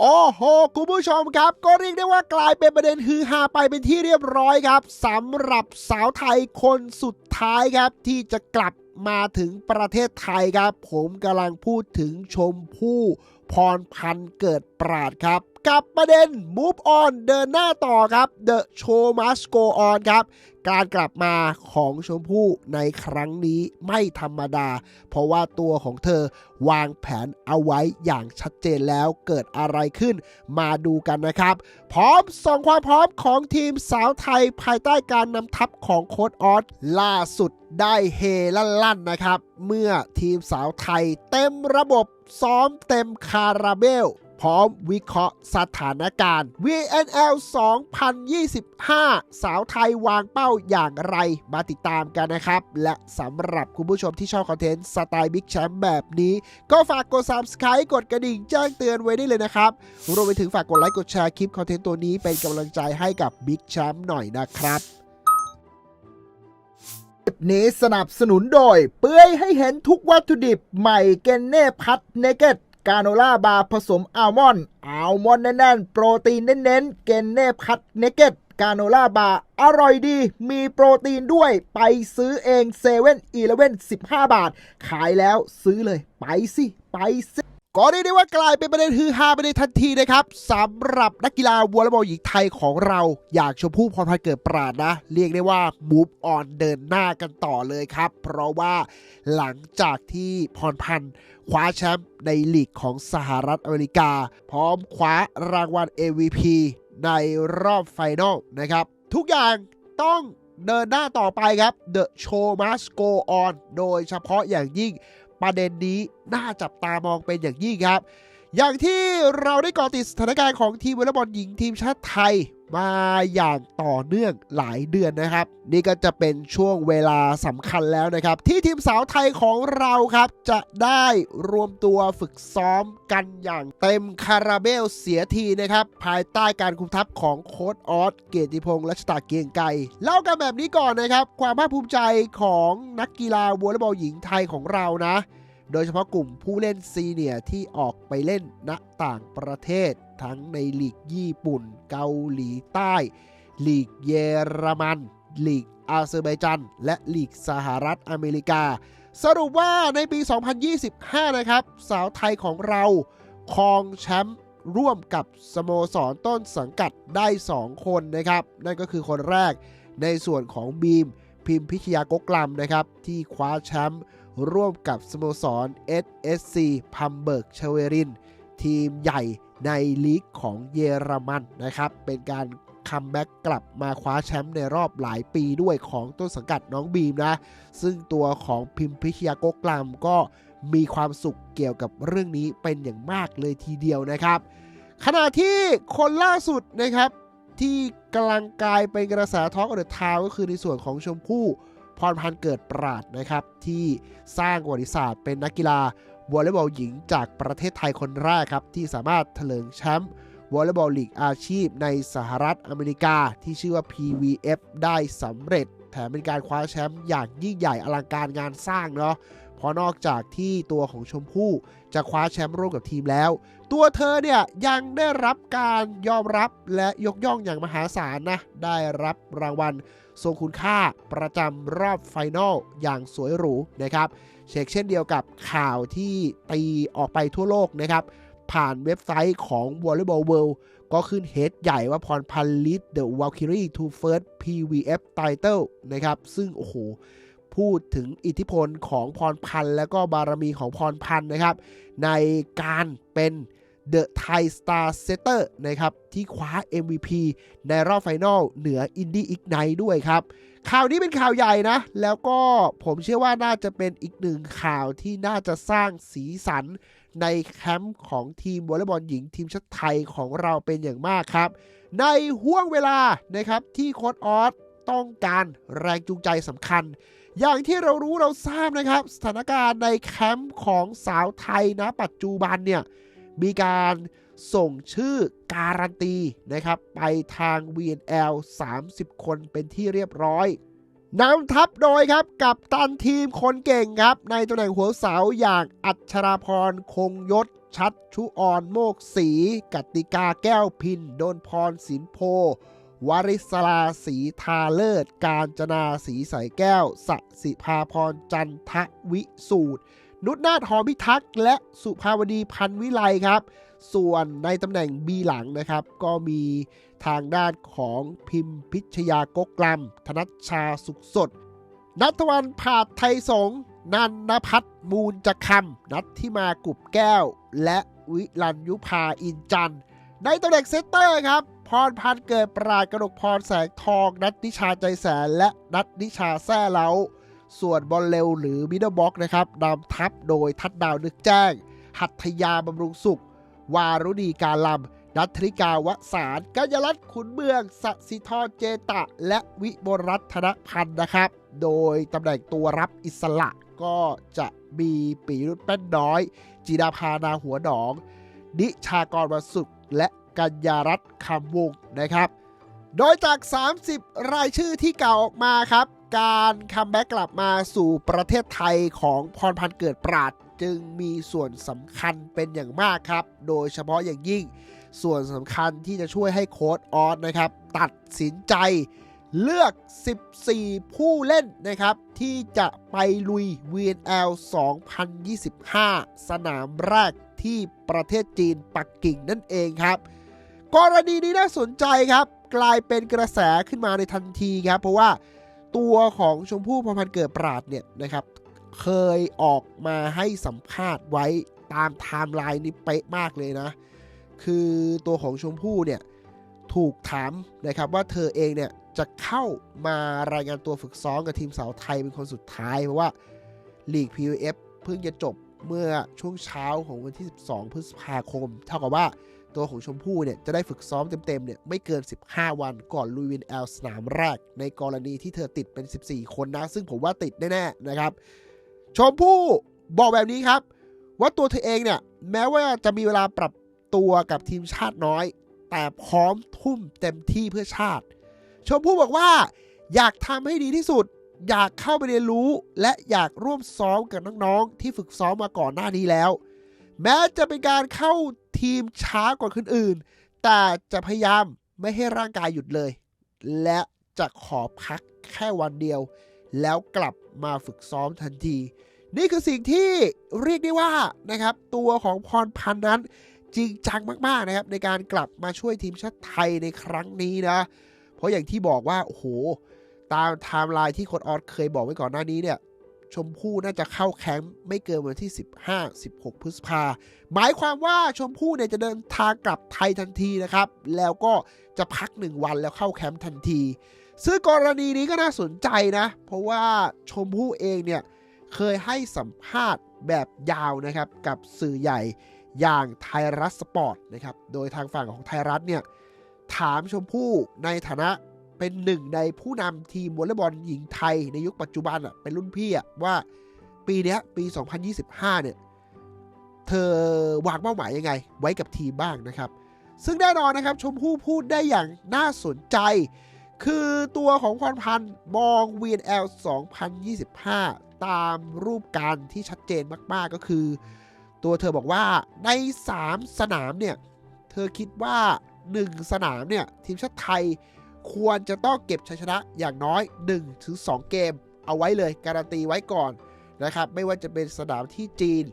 โอ้โห คุณผู้ชมครับ ก็เรียกได้ว่ากลายเป็นประเด็นฮือฮาไปเป็นที่เรียบร้อยครับสำหรับสาวไทยคนสุดท้ายครับ ที่จะกลับมาถึงประเทศไทยครับ ผมกำลังพูดถึงชมพู่พรพันธ์เกิดปราดครับ กับประเด็น move on เดินหน้าต่อครับ the show must go on ครับ การกลับมาของชมพู่ในครั้งนี้ไม่ธรรมดา เพราะว่าตัวของเธอวางแผนเอาไว้อย่างชัดเจนแล้วเกิดอะไรขึ้นมาดูกันนะครับ พร้อมส่งความพร้อมของทีมสาวไทยภายใต้การนำทัพของโค้ดออสล่าสุดได้เฮลั่นๆนะครับ เมื่อทีมสาวไทยเต็มระบบซ้อมเต็มคาราเบล พร้อมวิเคราะห์สถานการณ์ VNL 2025 สาวไทยวางเป้าอย่างไรมาติดตามกันนะครับ และสำหรับคุณผู้ชมที่ชอบคอนเทนต์สไตล์บิ๊กแชมป์แบบนี้ ก็ฝากกด Subscribe กดกระดิ่งแจ้งเตือนไว้ได้เลยนะครับ รวมไปถึงฝากกดไลค์กดแชร์คลิปคอนเทนต์ตัวนี้เป็นกำลังใจให้กับบิ๊กแชมป์หน่อยนะครับคลิปนี้สนับสนุนโดย เปื่อยให้เห็นทุกวัตถุดิบใหม่เกนเน่พัทเนเกต กาโนล่าบาร์ผสมอัลมอนด์อัลมอนด์แน่นๆ โปรตีนเน้นๆ เกนเนฟคัตเนเกตกาโนล่าบาร์อร่อยดี มีโปรตีนด้วย ไปซื้อเองเซเว่นอีเลเว่น15บาท ขายแล้วซื้อเลย ไปสิ ไปสิ ก็เรียกได้ว่ากลายเป็นประเด็นฮือฮาไปในทันทีนะครับสำหรับนักกีฬาวอลเลย์บอลหญิงไทยของเราอยากชมพู่พรพันธ์เกิดปราดนะ เรียกได้ว่า move on เดินหน้ากันต่อเลยครับ เพราะว่าหลังจากที่พรพันธ์คว้าแชมป์ในลีกของสหรัฐอเมริกา พร้อมคว้ารางวัล MVP ในรอบไฟนอลนะครับ ทุกอย่างต้องเดินหน้าต่อไปครับ The show must go on โดยเฉพาะอย่างยิ่ง ประเด็นนี้น่าจับตามองเป็นอย่างยิ่งครับ อย่างที่เราได้กาะติดสถานการณ์ของทีมวอลเลย์บอลหญิงทีมชาติไทยมาอย่างต่อเนื่องหลายเดือนนะครับ นี่ก็จะเป็นช่วงเวลาสำคัญแล้วนะครับ ที่ทีมสาวไทยของเราครับ จะได้รวมตัวฝึกซ้อมกันอย่างเต็มคาราเบลเสียทีนะครับ ภายใต้การคุมทัพของโค้ดออสเกียรติพงษ์รัชตาเกียงไกรเล่ากันแบบนี้ก่อนนะครับ ความภาคภูมิใจของนักกีฬาวอลเลย์บอลหญิงไทยของเรานะ โดยเฉพาะกลุ่มผู้เล่นซีเนียที่ออกไปเล่นณต่างประเทศ ทั้งในลีกญี่ปุ่น เกาหลีใต้ ลีกเยอรมัน ลีกอาเซอร์ไบจัน และลีกสหรัฐอเมริกา สรุปว่าในปี 2025 นะครับ สาวไทยของเราครองแชมป์ร่วมกับสโมสรต้นสังกัดได้ 2 คนนะครับ นั่นก็คือคนแรกในส่วนของบีมพิมพิชยากกลำนะครับ ที่คว้าแชมป์ ร่วมกับสโมสร SSC พัมเบิร์กเชเวริน ทีมใหญ่ในลีกของเยอรมันนะครับ เป็นการคัมแบ็กกลับมาคว้าแชมป์ในรอบหลายปีด้วยของต้นสังกัดน้องบีมนะ ซึ่งตัวของพิมพิชยากกลำก็มีความสุขเกี่ยวกับเรื่องนี้เป็นอย่างมากเลยทีเดียวนะครับ ขณะที่คนล่าสุดนะครับ ที่กำลังกลายเป็นกระแสท็อกเดอะทาวก็คือในส่วนของชมพู่ พรพันธ์เกิดปราดนะครับ ที่สร้างประวัติศาสตร์เป็นนักกีฬาวอลเลย์บอลหญิงจากประเทศไทยคนแรกครับ ที่สามารถเถลิงแชมป์วอลเลย์บอลลีกอาชีพในสหรัฐอเมริกาที่ชื่อว่า PVF ได้สำเร็จ แถมเป็นการคว้าแชมป์อย่างยิ่งใหญ่อลังการงานสร้างเนาะ เพราะนอกจากที่ตัวของชมพู่จะคว้าแชมป์ร่วมกับทีมแล้ว ตัวเธอเนี่ยยังได้รับการยอมรับและยกย่องอย่างมหาศาลนะ ได้รับรางวัลทรงคุณค่าประจำรอบไฟนอลอย่างสวยหรูนะครับเช็คเช่นเดียวกับข่าวที่ตีออกไปทั่วโลกนะครับ ผ่านเว็บไซต์ของ Volleyball World ก็ขึ้นเฮดใหญ่ว่าพรพันธ์ lead the Valkyrie to first PVF title นะครับ ซึ่ง โอ้โห พูดถึงอิทธิพลของพรพันธ์ และก็บารมีของพรพันธ์นะครับ ในการเป็น The Thai Star Setter นะครับ ที่คว้า MVP ในรอบไฟนอลเหนือ Indie Ignite ด้วยครับ ข่าวนี้เป็นข่าวใหญ่นะ แล้วก็ผมเชื่อว่าน่าจะเป็นอีกหนึ่งข่าวที่น่าจะสร้างสีสันในแคมป์ของทีมวอลเลย์บอลหญิงทีมชาติไทยของเราเป็นอย่างมากครับ ในห่วงเวลานะครับที่โค้ดออส ต้องการแรงจูงใจสำคัญ อย่างที่เรารู้เราทราบนะครับ สถานการณ์ในแคมป์ของสาวไทยนะปัจจุบันเนี่ยมีการส่งชื่อการันตีนะครับ ไปทาง VNL 30 คนเป็นที่เรียบร้อยนำทัพโดยครับกับตันทีมคนเก่งครับ ในตำแหน่งหัวเสาอย่างอัชราพรคงยศ ชัดชุออนโมกศรีกติกาแก้วพิน โดนพรสินโพ วริศราศีทาเลิศ การจนาศีใสแก้ว สสิภาพรจันทวิสูตร นุชนาถหอมพิทักษ์ และสุภาวดีพันวิไลครับ ส่วนในตำแหน่งบีหลังนะครับ ก็มีทางด้านของพิมพิชยากกลำธนัชชาสุขสด นัทวันผาดไทยสงนันนพัฒมูลจะคำนัทที่มากุบแก้ว และวิลันยุพาอินจันในตำแหน่งเซตเตอร์ครับ พรพันธ์เกิดปราดกระดกพรแสงทอง นัทนิชาใจแสน และนัทนิชาแซ่เล้า ส่วนบอลเร็วหรือมิดเดิลบ็อกนะครับนำทัพโดยทัดดาวนึกแจ้ง หัตถยาบำรุงสุข วารุณีการลำนัทธริกาวสารกัญญรัตน์ขุนเมืองสสิธรเจตะ และวิบรัตนพันธ์นะครับ โดยตำแหน่งตัวรับอิสระก็จะมีปีรุษแป้นน้อย จีดาพานาหัวหนอง นิชากรวสุขและ กัญญารัตน์คำวงนะครับ โดยจาก 30 รายชื่อที่เก่าออกมาครับ การคัมแบ็กกลับมาสู่ประเทศไทยของพรพันธ์เกิดปราดจึงมีส่วนสำคัญเป็นอย่างมากครับ โดยเฉพาะอย่างยิ่งส่วนสำคัญที่จะช่วยให้โค้ดออสนะครับ ตัดสินใจเลือก 14 ผู้เล่นนะครับ ที่จะไปลุย VNL 2025 สนามแรกที่ประเทศจีนปักกิ่งนั่นเองครับ กรณีนี้น่าสนใจครับ กลายเป็นกระแสขึ้นมาในทันทีครับ เพราะว่าตัวของชมพู่พรพันธ์เกิดปราดเนี่ยนะครับ เคยออกมาให้สัมภาษณ์ไว้ตามไทม์ไลน์นี้เป๊ะมากเลยนะ คือตัวของชมพู่เนี่ยถูกถามนะครับว่าเธอเองเนี่ยจะเข้ามารายงานตัวฝึกซ้อมกับทีมสาวไทยเป็นคนสุดท้าย เพราะว่าลีก PVF เพิ่งจะจบเมื่อช่วงเช้าของวันที่ 12 พฤษภาคม เท่ากับว่า ตัวของชมพู่เนี่ยจะได้ฝึกซ้อมเต็มๆเนี่ยไม่เกิน 15 วันก่อนลุยวินแอลสนามแรก ในกรณีที่เธอติดเป็น 14 คนนะ ซึ่งผมว่าติดแน่ๆนะครับ ชมพู่บอกแบบนี้ครับ ว่าตัวเธอเองเนี่ยแม้ว่าจะมีเวลาปรับตัวกับทีมชาติน้อย แต่พร้อมทุ่มเต็มที่เพื่อชาติ ชมพู่บอกว่า อยากทำให้ดีที่สุด อยากเข้าไปเรียนรู้ และอยากร่วมซ้อมกับน้องๆที่ฝึกซ้อมมาก่อนหน้านี้แล้ว แม้จะเป็นการเข้าทีมช้ากว่าคนอื่น แต่จะพยายามไม่ให้ร่างกายหยุดเลย และจะขอพักแค่วันเดียว แล้วกลับมาฝึกซ้อมทันที นี่คือสิ่งที่เรียกได้ว่านะครับ ตัวของพรพันธ์นั้นจริงจังมากๆนะครับ ในการกลับมาช่วยทีมชาติไทยในครั้งนี้นะ เพราะอย่างที่บอกว่า โอ้โห ตามไทม์ไลน์ที่โค้ดออสเคยบอกไว้ก่อนหน้านี้เนี่ย ชมพู่น่าจะเข้าแคมป์ไม่เกินวันที่ 15-16 พฤษภา หมายความว่าชมพู่เนี่ยจะเดินทางกลับไทยทันทีนะครับ แล้วก็จะพักหนึ่งวันแล้วเข้าแคมป์ทันที ซึ่งกรณีนี้ก็น่าสนใจนะ เพราะว่าชมพู่เองเนี่ยเคยให้สัมภาษณ์แบบยาวนะครับกับสื่อใหญ่อย่างไทยรัฐสปอร์ตนะครับ โดยทางฝั่งของไทยรัฐเนี่ยถามชมพู่ในฐานะ เป็นหนึ่งในผู้นำทีมวอลเลย์บอลหญิงไทยในยุคปัจจุบันอะเป็นรุ่นพี่อะว่าปีนี้ยปี 2025 เนี่ย เธอวางเป้าหมายยังไง ไว้กับทีมบ้างนะครับ ซึ่งแน่นอนนะครับชมพู่พูดได้อย่างน่าสนใจ คือตัวของพรพันธ์มอง VNL 2025 ตามรูปการที่ชัดเจนมาก ๆ ก็คือ ตัวเธอบอกว่าใน 3 สนามเนี่ย เธอคิดว่า 1 สนามเนี่ย ทีมชาติไทย ควรจะต้องเก็บชัยชนะอย่างน้อย 1-2 เกม เอาไว้เลยการันตีไว้ก่อนนะครับ ไม่ว่าจะเป็นสนามที่จีน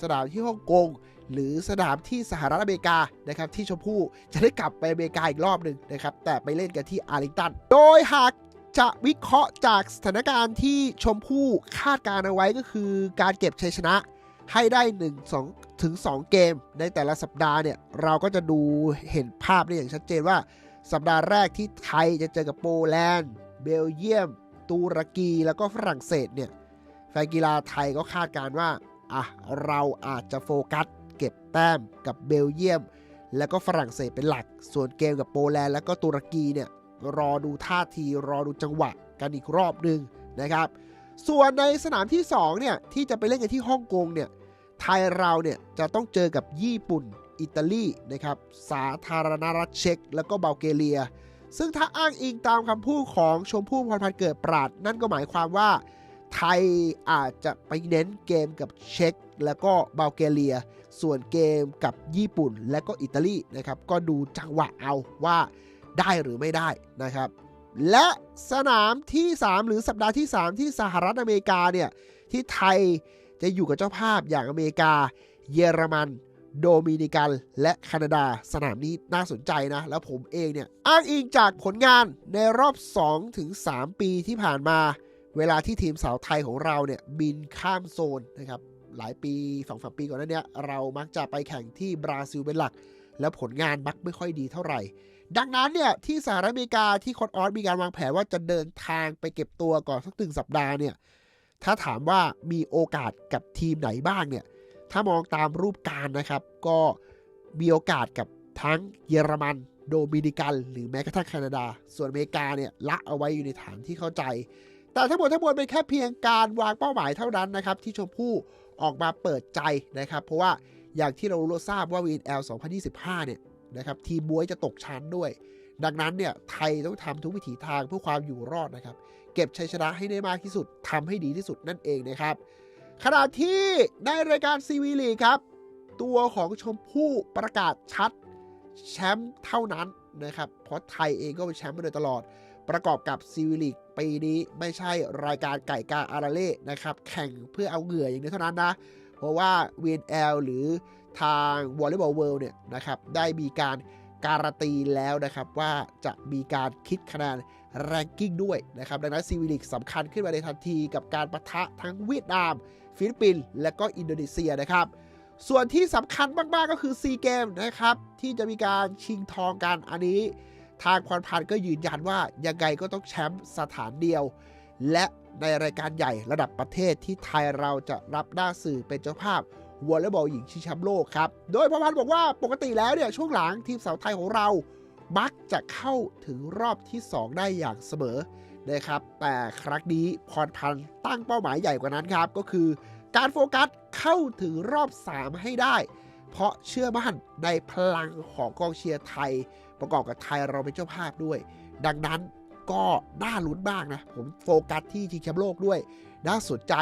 สนามที่ฮ่องกง หรือสนามที่สหรัฐอเมริกานะครับ ที่ชมพู่จะได้กลับไปอเมริกาอีกรอบหนึ่งนะครับ แต่ไปเล่นกันที่อาริงตัน โดยหากจะวิเคราะห์จากสถานการณ์ที่ชมพู่คาดการณ์เอาไว้ก็คือการเก็บชัยชนะให้ได้ 1 2 ถึง 2 เกม ในแต่ละสัปดาห์เนี่ย เราก็จะดูเห็นภาพได้อย่างชัดเจนว่า สัปดาห์แรกที่ไทยจะเจอกับโปแลนด์ เบลเยียม ตุรกีแล้วก็ฝรั่งเศสเนี่ยแฟนกีฬาไทยก็คาดการว่าอะเราอาจจะโฟกัสเก็บแต้มกับเบลเยียม แล้วก็ฝรั่งเศสเป็นหลัก ส่วนเกมกับโปแลนด์แล้วก็ตุรกีเนี่ยรอดูท่าทีรอดูจังหวะกันอีกรอบหนึ่งนะครับ ส่วนในสนามที่2เนี่ยที่จะไปเล่นกันที่ฮ่องกงเนี่ยไทยเราเนี่ยจะต้องเจอกับญี่ปุ่น อิตาลีนะครับสาธารณรัฐเช็ก แล้วก็บัลแกเรีย ซึ่งถ้าอ้างอิงตามคำพูดของชมพู่พรพันธ์เกิดปราด นั่นก็หมายความว่า ไทยอาจจะไปเน้นเกมกับเช็ก แล้วก็บัลแกเรีย ส่วนเกมกับญี่ปุ่นและก็อิตาลีนะครับก็ดูจังหวะเอาว่าได้หรือไม่ได้นะครับและสนามที่ 3 หรือสัปดาห์ที่ 3 ที่สหรัฐอเมริกาเนี่ยที่ไทยจะอยู่กับเจ้าภาพอย่างอเมริกา เยอรมัน โดมินิกัน และแคนาดา สนามนี้น่าสนใจนะ แล้วผมเองเนี่ย อ้างอิงจากผลงานในรอบ 2-3 ปีที่ผ่านมา เวลาที่ทีมสาวไทยของเราเนี่ย บินข้ามโซนนะครับ หลายปี2อสปีก่อนหน้าเนี้ยเรามักจะไปแข่งที่บราซิลเป็นหลัก แล้วผลงานมักไม่ค่อยดีเท่าไหร่ ดังนั้นเนี่ย ที่สหรัฐอเมริกาที่โคดออสมีการวางแผนว่าจะเดินทางไปเก็บตัวก่อนสักตึ่งสัปดาห์เนี่ยถ้าถามว่ามีโอกาสกับทีมไหนบ้างเนี่ย ถ้ามองตามรูปการนะครับ ก็มีโอกาสกับทั้งเยอรมันโดมินิกัน หรือแม้กระทั่งแคนาดา ส่วนอเมริกาเนี่ยละเอาไว้อยู่ในฐานที่เข้าใจ แต่ทั้งหมดทั้งมวลเป็นแค่เพียงการวางเป้าหมายเท่านั้นนะครับ ที่ชมพู่ออกมาเปิดใจนะครับ เพราะว่าอย่างที่เรารู้ทราบว่า VNL 2025 เนี่ยนะครับทีมบวยจะตกชั้นด้วย ดังนั้นเนี่ยไทยต้องทำทุกวิถีทางเพื่อความอยู่รอดนะครับ เก็บชัยชนะให้ได้มากที่สุดทำให้ดีที่สุดนั่นเองนะครับ ขณะที่ในรายการซีวีลีครับ ตัวของชมพู่ประกาศชัด แชมป์เท่านั้นนะครับ เพราะไทยเองก็เป็นแชมป์มาโดยตลอด ประกอบกับซีวีลีกปีนี้ไม่ใช่รายการไก่กาอาราเล่นะครับ แข่งเพื่อเอาเหงื่ออย่างเดียวเท่านั้นนะ เพราะว่า VNL หรือทางวอลเลย์บอลเวิลด์เนี่ยนะครับ ได้มีการการันตีแล้วนะครับว่าจะมีการคิดคะแนนแรงกิ้งด้วยนะครับ ดังนั้นซีวิลิกสำคัญขึ้นมาในทันทีกับการประทะทั้งเวียดนาม ฟิลิปปินส์และก็อินโดนีเซียนะครับ ส่วนที่สำคัญมากๆก็คือซีเกมนะครับ ที่จะมีการชิงทองกันอันนี้ ทางพรพันธ์ก็ยืนยันว่ายังไงก็ต้องแชมป์สถานเดียว และในรายการใหญ่ระดับประเทศที่ไทยเราจะรับหน้าสื่อเป็นเจ้าภาพวอลเลย์บอลหญิงชิงแชมป์โลกครับ โดยพรพันธ์บอกว่าปกติแล้วเนี่ยช่วงหลังทีมสาวไทยของเรามักจะเข้าถึงรอบที่ 2 ได้อย่างเสมอ นะครับ แต่ครั้งนี้พรพันธ์ตั้งเป้าหมายใหญ่กว่านั้นครับ ก็คือการโฟกัสเข้าถึงรอบ 3 ให้ได้ เพราะเชื่อมั่นในพลังของกองเชียร์ไทย ประกอบกับไทยเราเป็นเจ้าภาพด้วย ดังนั้นก็น่าลุ้นมากนะ ผมโฟกัสที่ชิงแชมป์โลกด้วย น่าสนใจ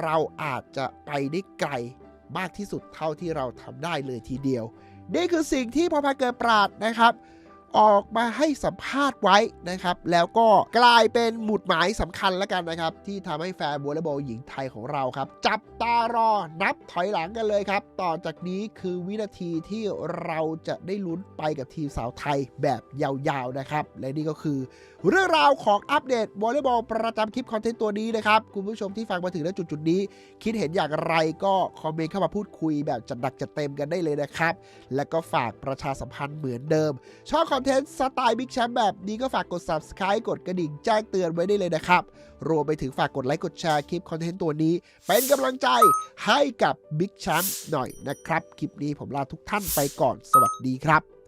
เราอาจจะไปได้ไกลมากที่สุดเท่าที่เราทำได้เลยทีเดียว นี่คือสิ่งที่พอพาเกิดปราดนะครับ ออกมาให้สัมภาษณ์ไว้นะครับ แล้วก็กลายเป็นหมุดหมายสำคัญแล้วกันนะครับ ที่ทำให้แฟนวอลเลย์บอลหญิงไทยของเราครับ จับตารอนับถอยหลังกันเลยครับ ต่อจากนี้คือวินาทีที่เราจะได้ลุ้นไปกับทีมสาวไทยแบบยาวๆนะครับ และนี่ก็คือ เรื่องราวของอัปเดตวอลเลย์บอลประจำคลิปคอนเทนต์ตัวนี้นะครับคุณผู้ชมที่ฟังมาถึงณจุดๆนี้ คิดเห็นอย่างไรก็คอมเมนต์เข้ามาพูดคุยแบบจัดหนักจัดเต็มกันได้เลยนะครับ และก็ฝากประชาสัมพันธ์เหมือนเดิมชอบคอนเทนต์สไตล์บิ๊กแชมป์แบบนี้ก็ฝากกด subscribe กดกระดิ่งแจ้งเตือนไว้ได้เลยนะครับ รวมไปถึงฝากกดไลค์กดแชร์คลิปคอนเทนต์ตัวนี้ เป็นกำลังใจให้กับบิ๊กแชมป์หน่อยนะครับ คลิปนี้ผมลาทุกท่านไปก่อนสวัสดีครับ